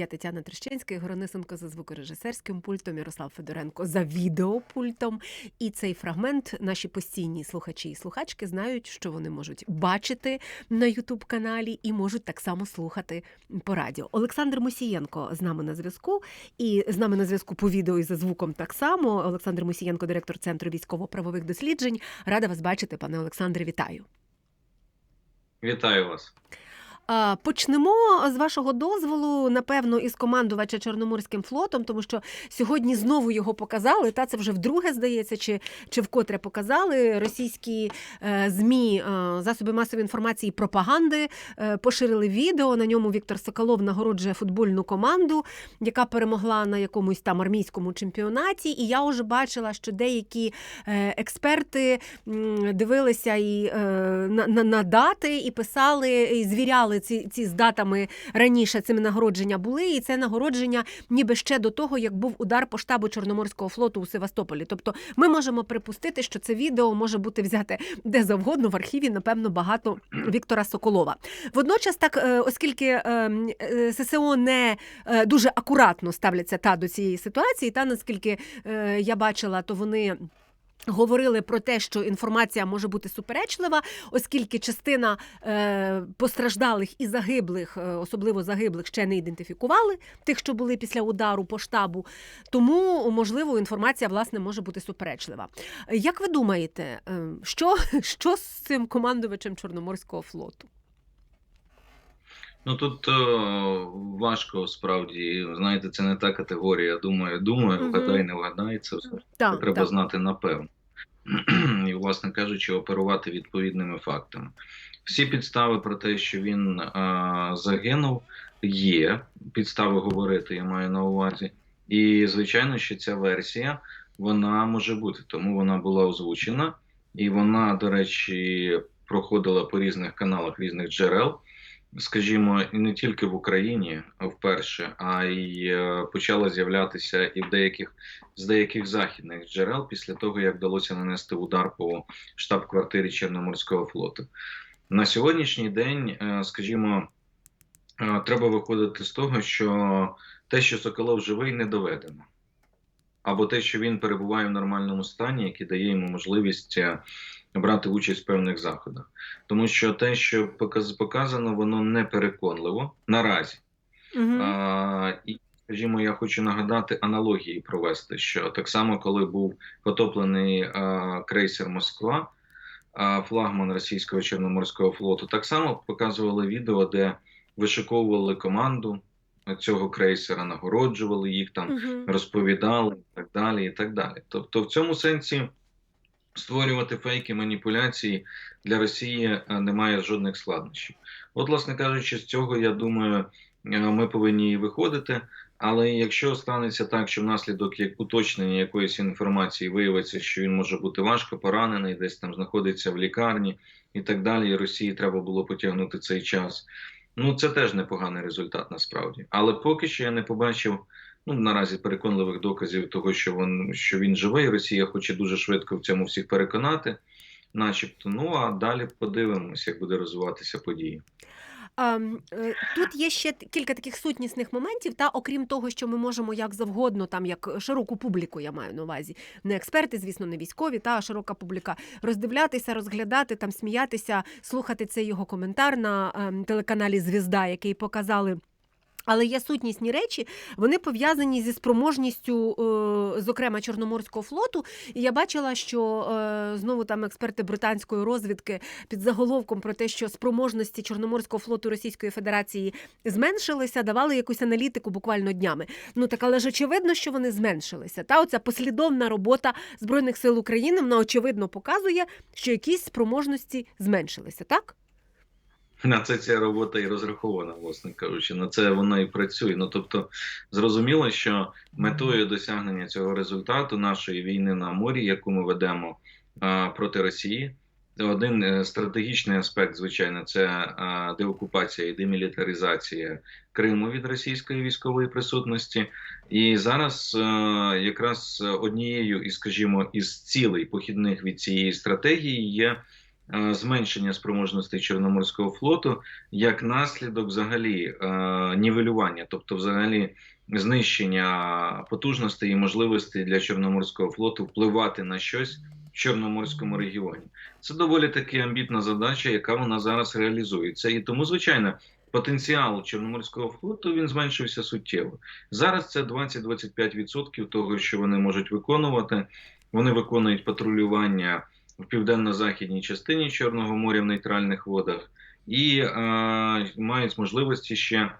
Я Тетяна Трещинська, Ігор Онисенко за звукорежисерським пультом, Ярослав Федоренко за відеопультом. І цей фрагмент наші постійні слухачі і слухачки знають, що вони можуть бачити на Ютуб каналі і можуть так само слухати по радіо. Олександр Мусієнко з нами на зв'язку, і з нами на зв'язку по відео і за звуком так само. Олександр Мусієнко, директор центру військово-правових досліджень. Рада вас бачити, пане Олександре. Вітаю. Вітаю вас. Почнемо з вашого дозволу, напевно, із командувача Чорноморським флотом, тому що сьогодні знову його показали. Та це вже вдруге здається, чи, чи вкотре показали російські е, змі, е, засоби масової інформації, пропаганди е, поширили відео. На ньому Віктор Соколов нагороджує футбольну команду, яка перемогла на якомусь там армійському чемпіонаті. І я вже бачила, що деякі експерти дивилися і на, на, на дати і писали, і звіряли ці, ці з датами раніше цими нагородження були, і це нагородження ніби ще до того, як був удар по штабу Чорноморського флоту у Севастополі. Тобто ми можемо припустити, що це відео може бути взяте де завгодно в архіві, напевно, багато Віктора Соколова. Водночас, так, е, оскільки е, е, ССО не дуже акуратно ставляться та до цієї ситуації, та наскільки я бачила, то вони. Говорили про те, що інформація може бути суперечлива, оскільки частина е, постраждалих і загиблих, е, особливо загиблих, ще не ідентифікували тих, що були після удару по штабу. Тому, можливо, інформація власне може бути суперечлива. Як ви думаєте, е, що, що з цим командувачем Чорноморського флоту? Ну тут е, важко справді, знаєте, це не та категорія. Думаю, думаю, вгадай, не вгадай, це все Так, треба так. знати напевно. І, власне кажучи, оперувати відповідними фактами. Всі підстави про те, що він е, загинув, є. Підстави говорити, я маю на увазі. І, звичайно, що ця версія вона може бути, тому вона була озвучена, і вона, до речі, проходила по різних каналах різних джерел. Скажімо, і не тільки в Україні вперше, а й е, почала з'являтися і в деяких з деяких західних джерел після того, як вдалося нанести удар по штаб-квартирі Чорноморського флоту. На сьогоднішній день, е, скажімо, е, треба виходити з того, що те, що Соколов живий, не доведено. Або те, що він перебуває в нормальному стані, який дає йому можливість брати участь в певних заходах. Тому що те, що показ- показано, воно не переконливо наразі. Угу. А, і, скажімо, я хочу нагадати аналогії провести, що так само, коли був потоплений а, крейсер Москва, а, флагман російського Чорноморського флоту, так само показували відео, де вишиковували команду цього крейсера, нагороджували їх там, Угу. розповідали і так далі. і так далі. Тобто, в цьому сенсі створювати фейки, маніпуляції для Росії е, немає жодних складнощів. От, власне кажучи, з цього я думаю, е, ми повинні і виходити. Але якщо станеться так, що внаслідок як уточнення якоїсь інформації виявиться, що він може бути важко поранений, десь там знаходиться в лікарні і так далі, і Росії треба було потягнути цей час. Ну це теж непоганий результат насправді. Але поки що я не побачив ну наразі переконливих доказів того, що він що він живий. Росія хоче дуже швидко в цьому всіх переконати, начебто. Ну а далі подивимось, як буде розвиватися події. А, м, е, Тут є ще кілька таких сутнісних моментів, та окрім того, що ми можемо як завгодно, там як широку публіку, я маю на увазі, не експерти, звісно, не військові, та широка публіка, роздивлятися, розглядати, там сміятися, слухати цей його коментар на ем, телеканалі Звізда, який показали. Але є сутнісні речі, вони пов'язані зі спроможністю, е, зокрема Чорноморського флоту. І я бачила, що е, знову там експерти британської розвідки під заголовком про те, що спроможності Чорноморського флоту Російської Федерації зменшилися, давали якусь аналітику буквально днями. Ну так, але ж очевидно, що вони зменшилися. Та оця послідовна робота збройних сил України вона очевидно показує, що якісь спроможності зменшилися, так? На це ця робота і розрахована, власне кажучи, на це вона і працює. Ну тобто, зрозуміло, що метою досягнення цього результату нашої війни на морі, яку ми ведемо а, проти Росії, один е, стратегічний аспект, звичайно, це деокупація і демілітаризація Криму від російської військової присутності. І зараз якраз однією із, скажімо, із цілей похідних від цієї стратегії є зменшення спроможностей Чорноморського флоту як наслідок взагалі е, нівелювання, тобто взагалі знищення потужностей і можливостей для Чорноморського флоту впливати на щось в Чорноморському регіоні. Це доволі таки амбітна задача, яка вона зараз реалізується. І тому, звичайно, потенціал Чорноморського флоту він зменшився суттєво. Зараз це 20-25% того, що вони можуть виконувати. Вони виконують патрулювання в південно-західній частині Чорного моря в нейтральних водах і е, мають можливості ще,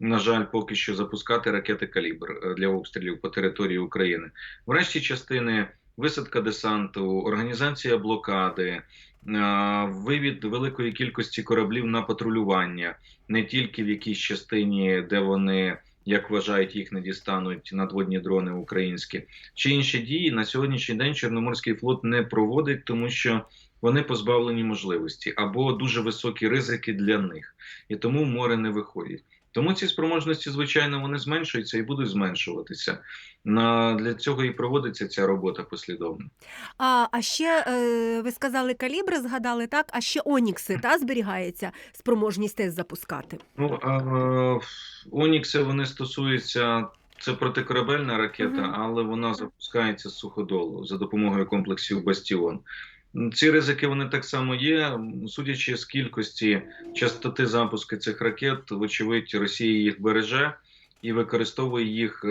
на жаль, поки що запускати ракети калібр е, для обстрілів по території України. В решті частини висадка десанту, організація блокади, е, вивід великої кількості кораблів на патрулювання, не тільки в якійсь частині, де вони. Як вважають, їх не дістануть надводні дрони українські чи інші дії на сьогоднішній день Чорноморський флот не проводить, тому що вони позбавлені можливості або дуже високі ризики для них, і тому море не виходять. Тому ці спроможності, звичайно, вони зменшуються і будуть зменшуватися. Для цього і проводиться ця робота послідовно. А, а ще е, ви сказали калібри, згадали так, а ще Онікси та зберігається спроможність теж запускати. Ну а е, Онікси вони стосуються. Це протикорабельна ракета, але вона запускається з суходолу за допомогою комплексів Бастіон. Ці ризики вони так само є. Судячи з кількості частоти запуску цих ракет, вочевидь, Росія їх береже і використовує їх е,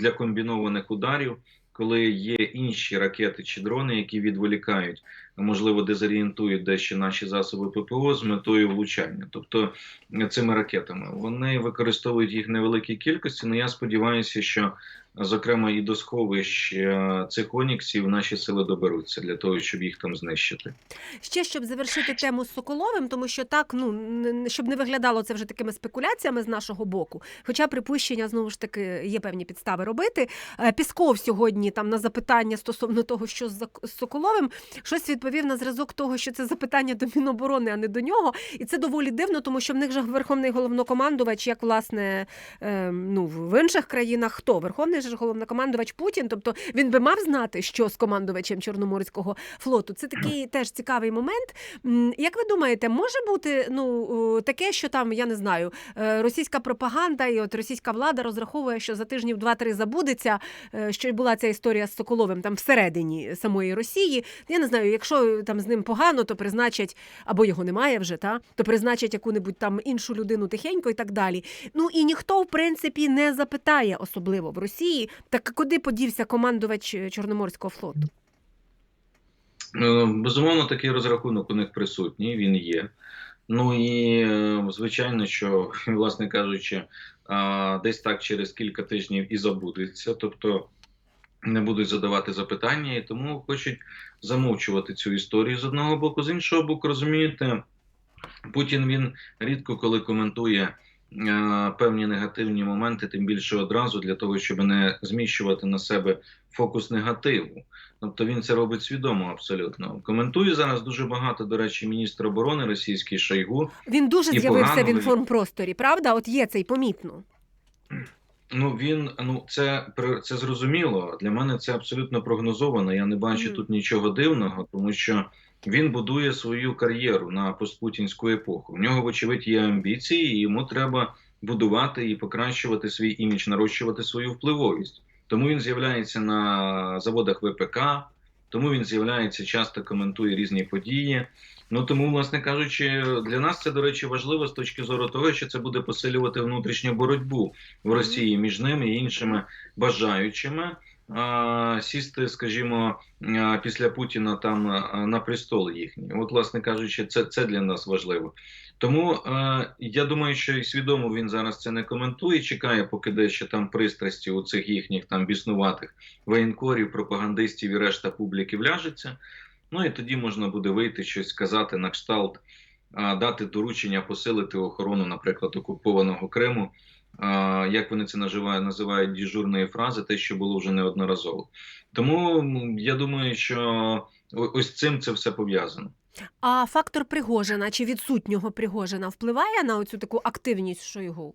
для комбінованих ударів, коли є інші ракети чи дрони, які відволікають, можливо, дезорієнтують дещо наші засоби ППО з метою влучання. Тобто е, цими ракетами вони використовують їх невеликій кількості. але я сподіваюся, що зокрема і до сховищ цих оніксів наші сили доберуться для того, щоб їх там знищити. Ще щоб завершити тему з Соколовим, тому що так, ну щоб не виглядало це вже такими спекуляціями з нашого боку. Хоча припущення знову ж таки є певні підстави робити. Е, Пісков сьогодні там на запитання стосовно того, що з Соколовим, щось відповів на зразок того, що це запитання до Міноборони, а не до нього. І це доволі дивно, тому що в них же верховний головнокомандувач, як власне е, ну в інших країнах хто верховний же головнокомандувач Путін. Тобто він би мав знати, що з командувачем Чорноморського флоту. Це такий теж цікавий момент. Як ви думаєте, може бути ну таке, що там я не знаю, е, російська пропаганда і от російська влада розраховує, що за тижнів два-три забудеться, е, що була ця історія з Соколовим там всередині самої Росії. Я не знаю, якщо там з ним погано, то призначать або його немає вже, та то призначать яку-небудь там іншу людину тихенько і так далі. Ну і ніхто, в принципі, не запитає, особливо в Росії, так куди подівся командувач е, Чорноморського флоту? Е, Безумовно, такий розрахунок у них присутній, він є. Ну і е, звичайно, що, власне кажучи, десь так через кілька тижнів і забудеться, тобто не будуть задавати запитання, і тому хочуть замовчувати цю історію з одного боку. З іншого боку, розумієте, Путін він рідко коли коментує. е, Певні негативні моменти, тим більше одразу для того, щоб не зміщувати на себе фокус негативу. Тобто він це робить свідомо абсолютно. Коментує зараз дуже багато, до речі, міністр оборони російський Шойгу. Він дуже з'явився в інформпросторі, правда? От є це й помітно. Ну він ну це це зрозуміло. Для мене це абсолютно прогнозовано. Я не бачу mm. тут нічого дивного, тому що він будує свою кар'єру на постпутінську епоху. В нього, вочевидь, є амбіції, і йому треба будувати і покращувати свій імідж, нарощувати свою впливовість. Тому він з'являється на заводах ВПК, тому він з'являється, часто коментує різні події. Ну тому, власне кажучи, для нас це, до речі, важливо з точки зору того, що це буде посилювати внутрішню боротьбу в Росії між ними і іншими бажаючими сісти, скажімо, після Путіна там на престол їхній. От, власне кажучи, це, це для нас важливо. Тому е, я думаю, що і свідомо він зараз це не коментує, чекає, поки дещо там пристрасті у цих їхніх там біснуватих воєнкорів, пропагандистів і решта публіки вляжеться. Ну і тоді можна буде вийти щось сказати на кшталт, а, дати доручення посилити охорону, наприклад, окупованого Криму. А, Як вони це називають, називають діжурної фрази, те, що було вже неодноразово. Тому я думаю, що ось цим це все пов'язано. А фактор Пригожина чи відсутнього Пригожина впливає на оцю таку активність Шойгу?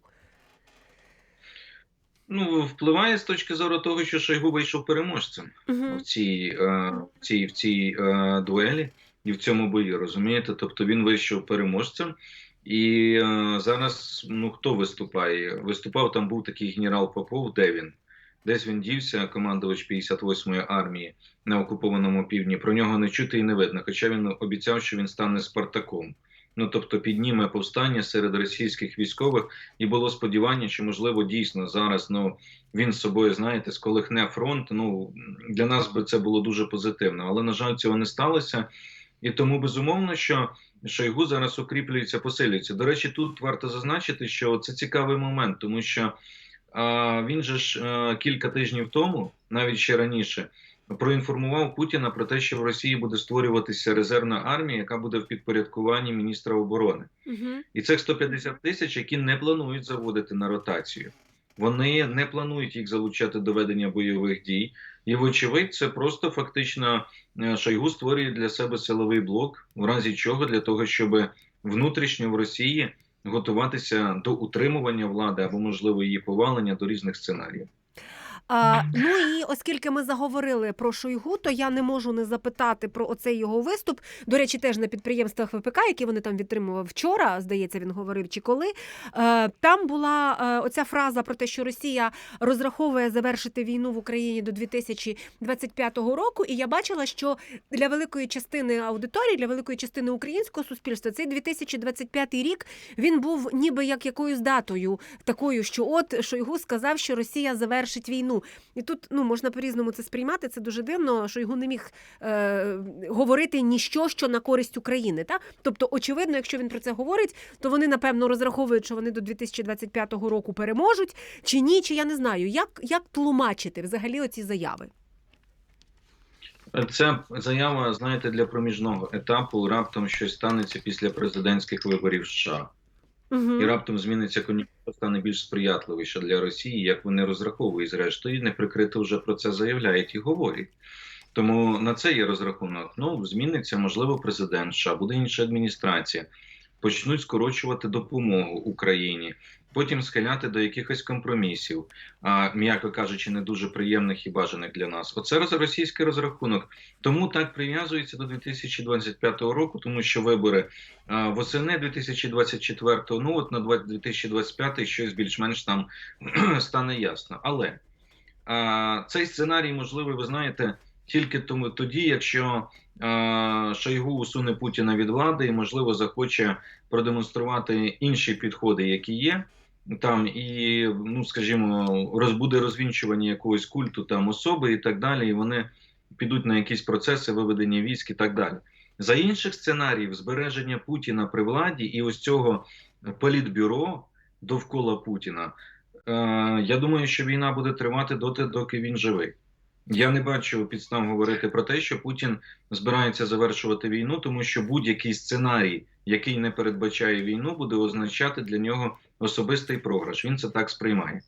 Ну, впливає з точки зору того, що Шойгу вийшов переможцем. Угу. в цій, в цій, в цій е, дуелі. і в цьому бою, розумієте? Тобто він вийшов переможцем. І е, зараз ну хто виступає? Виступав там був такий генерал Попов, де він? Десь він дівся, командувач 58-ї армії на окупованому півдні. Про нього не чути і не видно. Хоча він обіцяв, що він стане Спартаком. Ну тобто підніме повстання серед російських військових, і було сподівання, що можливо дійсно зараз ну він з собою, знаєте, сколихне фронт. Ну для нас би це було дуже позитивно, але на жаль, цього не сталося. І тому безумовно, що Шойгу зараз укріплюється, посилюється. До речі, тут варто зазначити, що це цікавий момент, тому що він же ж кілька тижнів тому, навіть ще раніше, проінформував Путіна про те, що в Росії буде створюватися резервна армія, яка буде в підпорядкуванні міністра оборони. Угу. І цих 150 тисяч, які не планують заводити на ротацію. Вони не планують їх залучати до ведення бойових дій. І, вочевидь, це просто фактично е, Шойгу створює для себе силовий блок, в разі чого для того, щоб внутрішньо в Росії готуватися до утримування влади або можливо її повалення до різних сценаріїв. А, ну і оскільки ми заговорили про Шойгу, то я не можу не запитати про оцей його виступ. До речі, теж на підприємствах ВПК, які вони там відтримували вчора, здається, він говорив чи коли. Е, там була е, оця фраза про те, що Росія розраховує завершити війну в Україні до 2025 року. І я бачила, що для великої частини аудиторії, для великої частини українського суспільства, цей 2025 рік він був ніби як якоюсь датою, такою, що от Шойгу сказав, що Росія завершить війну. І тут ну можна по-різному це сприймати. Це дуже дивно, що його не міг е, говорити ніщо, що на користь України. Та? Тобто, очевидно, якщо він про це говорить, то вони напевно розраховують, що вони до 2025 року переможуть, чи ні, чи я не знаю. Як, як тлумачити взагалі оці заяви? Це заява, знаєте, для проміжного етапу. Раптом щось станеться після президентських виборів США. Угу. і раптом зміниться кон'юнктура, стане більш сприятливіше для Росії, як вони розраховують. Зрештою, неприкрито вже про це заявляють і говорять. Тому на це є розрахунок. Ну зміниться, можливо, президент США, буде інша адміністрація, почнуть скорочувати допомогу Україні, потім схиляти до якихось компромісів, м'яко кажучи, не дуже приємних і бажаних для нас. Оце російський розрахунок. Тому так прив'язується до 2025 року, тому що вибори восени 2024, ну от на 20- 2025 щось більш-менш там стане ясно. Але цей сценарій можливий, ви знаєте, тільки тому тоді, якщо а, Шойгу усуне Путіна від влади і, можливо, захоче продемонструвати інші підходи, які є. Там і, ну скажімо, розбуде розвінчування якогось культу там особи і так далі, і вони підуть на якісь процеси виведення військ і так далі. За інших сценаріїв збереження Путіна при владі і ось цього політбюро довкола Путіна. Е, я думаю, що війна буде тривати доти, доки він живий. Я не бачу підстав говорити про те, що Путін збирається завершувати війну, тому що будь-який сценарій, який не передбачає війну, буде означати для нього особистий програш. Він це так сприймає.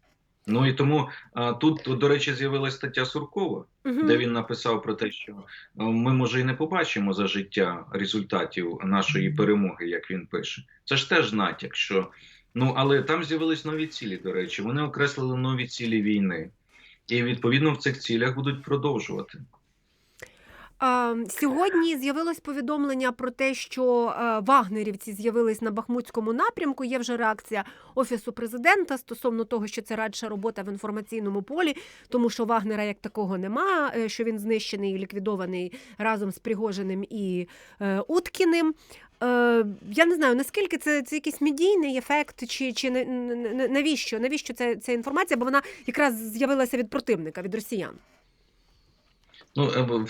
Ну і тому а, тут, до речі, з'явилася стаття Суркова, Угу. де він написав про те, що ми може і не побачимо за життя результатів нашої перемоги, як він пише. Це ж теж натяк, що ну але там з'явились нові цілі. До речі, вони окреслили нові цілі війни, і відповідно в цих цілях будуть продовжувати. Сьогодні з'явилось повідомлення про те, що е, вагнерівці з'явились на Бахмутському напрямку. Є вже реакція офісу президента стосовно того, що це радша робота в інформаційному полі, тому що Вагнера як такого нема, е, що він знищений і ліквідований разом з Пригожиним і е, Уткіним. Е, я не знаю наскільки це, це якийсь медійний ефект, чи, чи навіщо? Навіщо ця, ця інформація? Бо вона якраз з'явилася від противника, від росіян. Ну, е,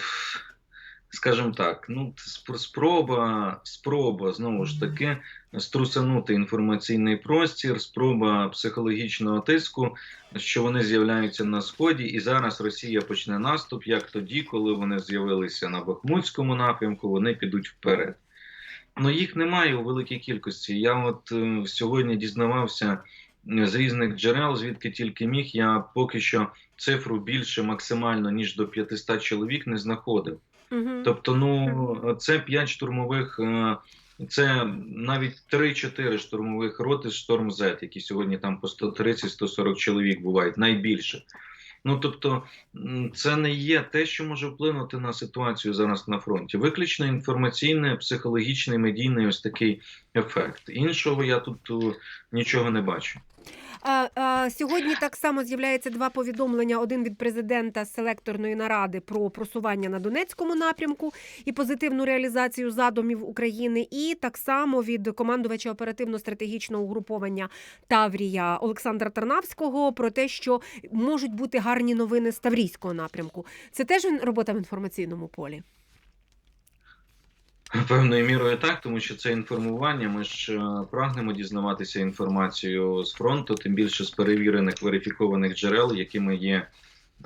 скажімо так, ну спроба, спроба знову ж таки струсанути інформаційний простір, спроба психологічного тиску, що вони з'являються на сході, і зараз Росія почне наступ, як тоді, коли вони з'явилися на Бахмутському напрямку, вони підуть вперед. Ну їх немає у великій кількості. Я от е, сьогодні дізнавався е, з різних джерел, звідки тільки міг. Я поки що цифру більше максимально ніж до 500 чоловік не знаходив. Угу. Тобто, ну це 5 штурмових, е, це навіть 3-4 штурмових роти з Шторм Z, які сьогодні там по 130-140 чоловік бувають найбільше. Ну тобто, це не є те, що може вплинути на ситуацію зараз на фронті. Виключно інформаційний, психологічний, медійний ось такий ефект. Іншого я тут нічого не бачу. А, а, сьогодні так само з'являється два повідомлення: один від президента селекторної наради про просування на Донецькому напрямку і позитивну реалізацію задумів України, і так само від командувача оперативно-стратегічного угруповання Таврія Олександра Тарнавського про те, що можуть бути гарні новини з Таврійського напрямку. Це теж робота в інформаційному полі. Певною мірою так, тому що це інформування. Ми ж е, прагнемо дізнаватися інформацію з фронту, тим більше з перевірених верифікованих джерел, якими є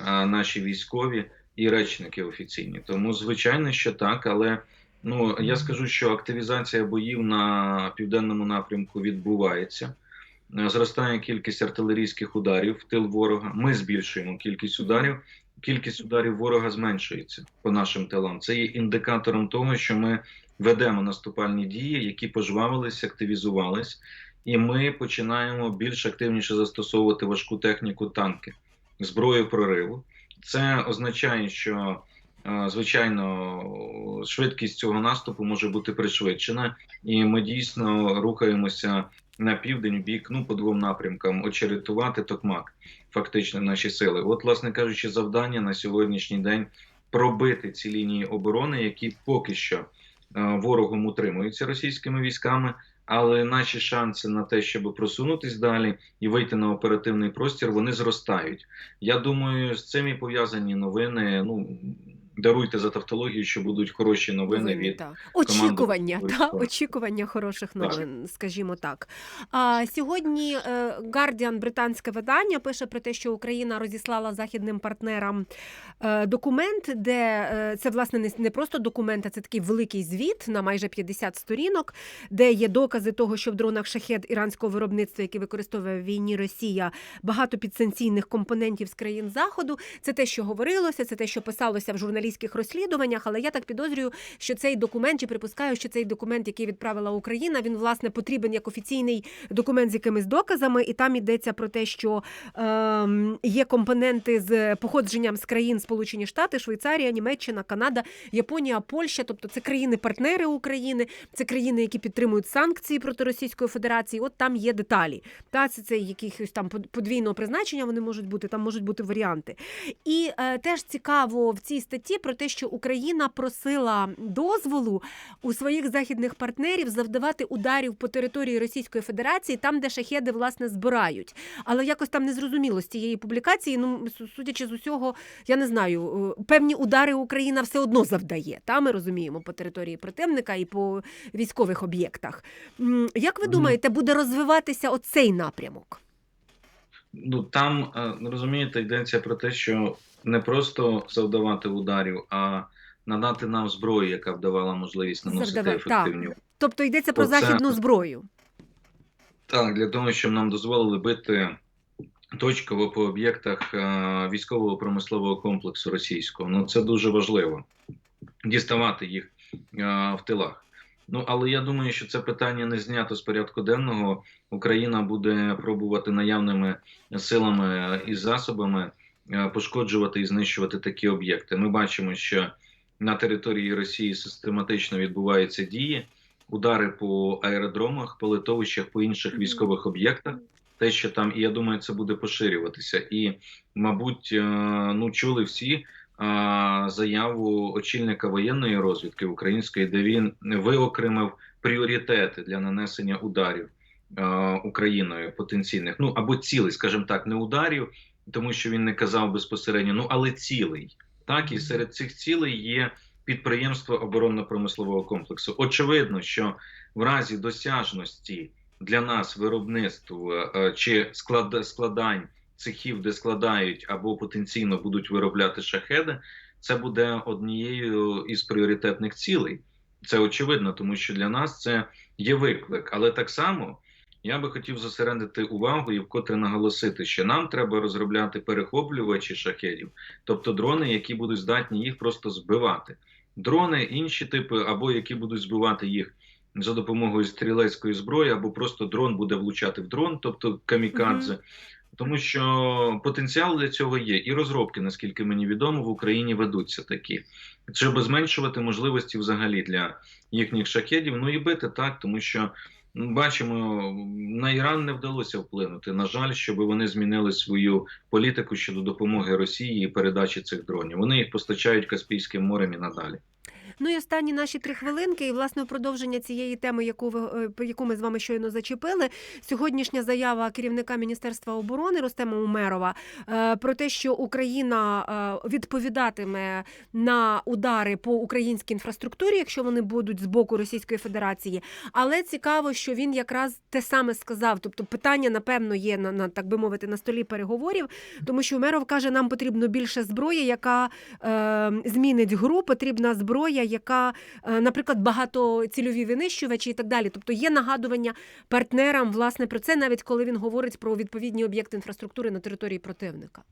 е, наші військові і речники офіційні. Тому, звичайно, що так, але ну я скажу, що активізація боїв на південному напрямку відбувається. Е, Зростає кількість артилерійських ударів в тил ворога. Ми збільшуємо кількість ударів. Кількість ударів ворога зменшується по нашим тилам. Це є індикатором того, що ми ведемо наступальні дії, які пожвавились, активізувались, і ми починаємо більш активніше застосовувати важку техніку танки, зброю прориву. Це означає, що е, звичайно швидкість цього наступу може бути пришвидшена, і ми дійсно рухаємося на південь в бік, ну по двом напрямкам очеретувати Токмак, фактично наші сили. От, власне кажучи, завдання на сьогоднішній день пробити ці лінії оборони, які поки що е, ворогом утримуються російськими військами. Але наші шанси на те, щоб просунутись далі і вийти на оперативний простір, вони зростають. Я думаю, з цим і пов'язані новини. Ну даруйте за тавтологію, що будуть хороші новини від та. очікування, команди та, очікування хороших Так. новин, скажімо так. А, сьогодні е, Guardian, британське видання, пише про те, що Україна розіслала західним партнерам е, документ, де е, це власне не, просто документ, а це такий великий звіт на майже 50 сторінок, де є докази того, що в дронах шахет іранського виробництва, які використовує в війні Росія, багато підсанкційних компонентів з країн заходу. Це те, що говорилося, це те, що писалося в журналістських розслідуваннях. Але я так підозрюю, що цей документ, чи припускаю, що цей документ, який відправила Україна, він власне потрібен як офіційний документ з якимись доказами, і там йдеться про те, що ем, є компоненти з походженням з країн Сполучені Штати, Швейцарія, Німеччина, Канада, Японія, Польща, тобто це країни-партнери України, це країни, які підтримують санкції проти Російської Федерації. От там є деталі. Та це, це якихось там под- подвійного призначення. Вони можуть бути, там можуть бути варіанти. І е, теж цікаво в цій статті про те, що Україна просила дозволу у своїх західних партнерів завдавати ударів по території Російської Федерації, там, де шахеди власне збирають. Але якось там не зрозуміло з цієї публікації. Ну судячи з усього, я не знаю, е, певні удари Україна все одно завдає. Та ми розуміємо по території противника і по військових об'єктах. Як ви думаєте, буде розвиватися оцей напрямок? Ну там е, розумієте, йдеться про те, що не просто завдавати ударів, а надати нам зброю, яка б давала можливість наносити Завдавати, ефективні. Тобто йдеться про Оце- західну зброю. Так, для того, щоб нам дозволили бити точково по об'єктах е, військового промислового комплексу російського. Ну це дуже важливо діставати їх е, в тилах. Ну але я думаю, що це питання не знято з порядку денного. Україна буде пробувати наявними силами і засобами е, пошкоджувати і знищувати такі об'єкти. Ми бачимо, що на території Росії систематично відбуваються дії, удари по аеродромах, по литовищах, по інших військових об'єктах. Те, що там, і я думаю, це буде поширюватися. І, мабуть, е, ну чули всі заяву очільника воєнної розвідки української, де він виокремив пріоритети для нанесення ударів Україною потенційних, ну або цілей, скажімо так, не ударів, тому що він не казав безпосередньо, ну але цілей. Так, і серед цих цілей є підприємства оборонно-промислового комплексу. Очевидно, що в разі досяжності для нас виробництв е, чи склад, складань цехів, де складають або потенційно будуть виробляти шахеди, це буде однією із пріоритетних цілей. Це очевидно, тому що для нас це є виклик. Але так само я би хотів зосередити увагу і вкотре наголосити, що нам треба розробляти перехоплювачі шахедів, тобто дрони, які будуть здатні їх просто збивати. Дрони, інші типи, або які будуть збивати їх за допомогою стрілецької зброї, або просто дрон буде влучати в дрон, тобто камікадзе. Тому що потенціал для цього є, і розробки, наскільки мені відомо, в Україні ведуться такі, щоб зменшувати можливості взагалі для їхніх шахедів. Ну і бити так, тому що ну, бачимо, на Іран не вдалося вплинути. На жаль, щоб вони змінили свою політику щодо допомоги Росії і передачі цих дронів. Вони їх постачають Каспійським морем і надалі. Ну і останні наші три хвилинки, і власне продовження цієї теми, яку ви е, яку ми з вами щойно зачепили. Сьогоднішня заява керівника міністерства оборони Рустема Умерова е, про те, що Україна е, відповідатиме на удари по українській інфраструктурі, якщо вони будуть з боку Російської Федерації. Але цікаво, що він якраз те саме сказав. Тобто, питання напевно є на, на так би мовити на столі переговорів, тому що Умеров каже, нам потрібно більше зброї, яка е, змінить гру, потрібна зброя, яка, е, наприклад, багатоцільові винищувачі і так далі. Тобто є нагадування партнерам власне про це, навіть коли він говорить про відповідні об'єкти інфраструктури на території противника.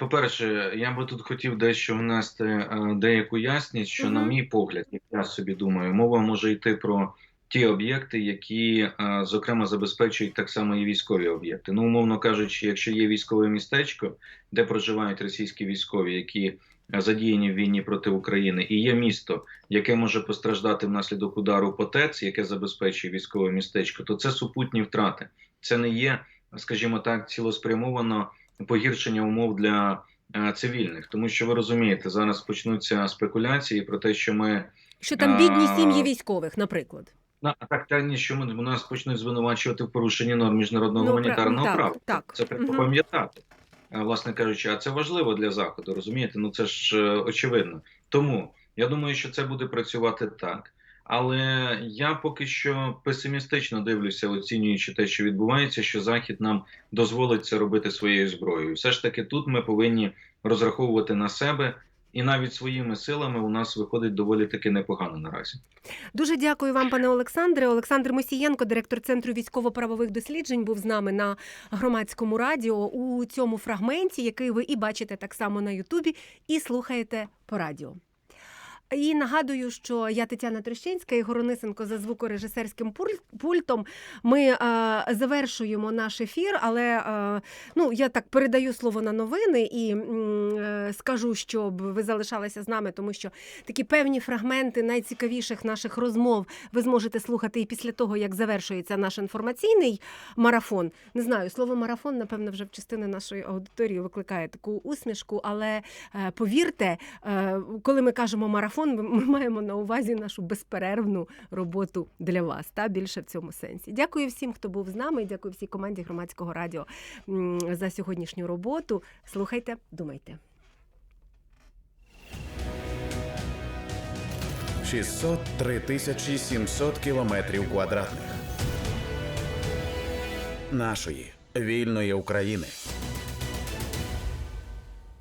По-перше, я би тут хотів дещо внести е, деяку ясність, що, на мій погляд, як я собі думаю, мова може йти про ті об'єкти, які, е, зокрема, забезпечують так само і військові об'єкти. Ну, умовно кажучи, якщо є військове містечко, де проживають російські військові, які задіяні в війні проти України, і є місто, яке може постраждати внаслідок удару по ТЕЦ, яке забезпечує військове містечко, то це супутні втрати. Це не є, скажімо так, цілеспрямовано погіршення умов для е, цивільних, тому що ви розумієте, зараз почнуться спекуляції про те, що ми Що там бідні сім'ї військових, наприклад. на так та ні, що ми у нас почнуть звинувачувати в порушенні норм міжнародного Ну, гуманітарного так, права. так. Це треба Мгм. пам'ятати. Е, Власне кажучи, а це важливо для заходу, розумієте? Ну це ж е, очевидно. Тому я думаю, що це буде працювати так. Але я поки що песимістично дивлюся, оцінюючи те, що відбувається, що Захід нам дозволить це робити своєю зброєю. Все ж таки, тут ми повинні розраховувати на себе, і навіть своїми силами у нас виходить доволі таки непогано наразі. Дуже дякую вам, пане Олександре. Олександр Мосієнко, директор центру військово-правових досліджень, був з нами на громадському радіо у цьому фрагменті, який ви і бачите так само на Ютубі, і слухаєте по радіо. І нагадую, що я Тетяна Трещинська і Горонисенко за звукорежисерським пультом. Ми е, завершуємо наш ефір, але е, ну я так передаю слово на новини і е, скажу, щоб ви залишалися з нами, тому що такі певні фрагменти найцікавіших наших розмов ви зможете слухати і після того, як завершується наш інформаційний марафон. Не знаю, слово марафон, напевно, вже в частини нашої аудиторії викликає таку усмішку, але е, повірте, е, коли ми кажемо марафон, ми, ми маємо на увазі нашу безперервну роботу для вас. Та більше в цьому сенсі. Дякую всім, хто був з нами. Дякую всій команді громадського радіо за сьогоднішню роботу. Слухайте, думайте. 603 тисячі 700 кілометрів квадратних нашої вільної України.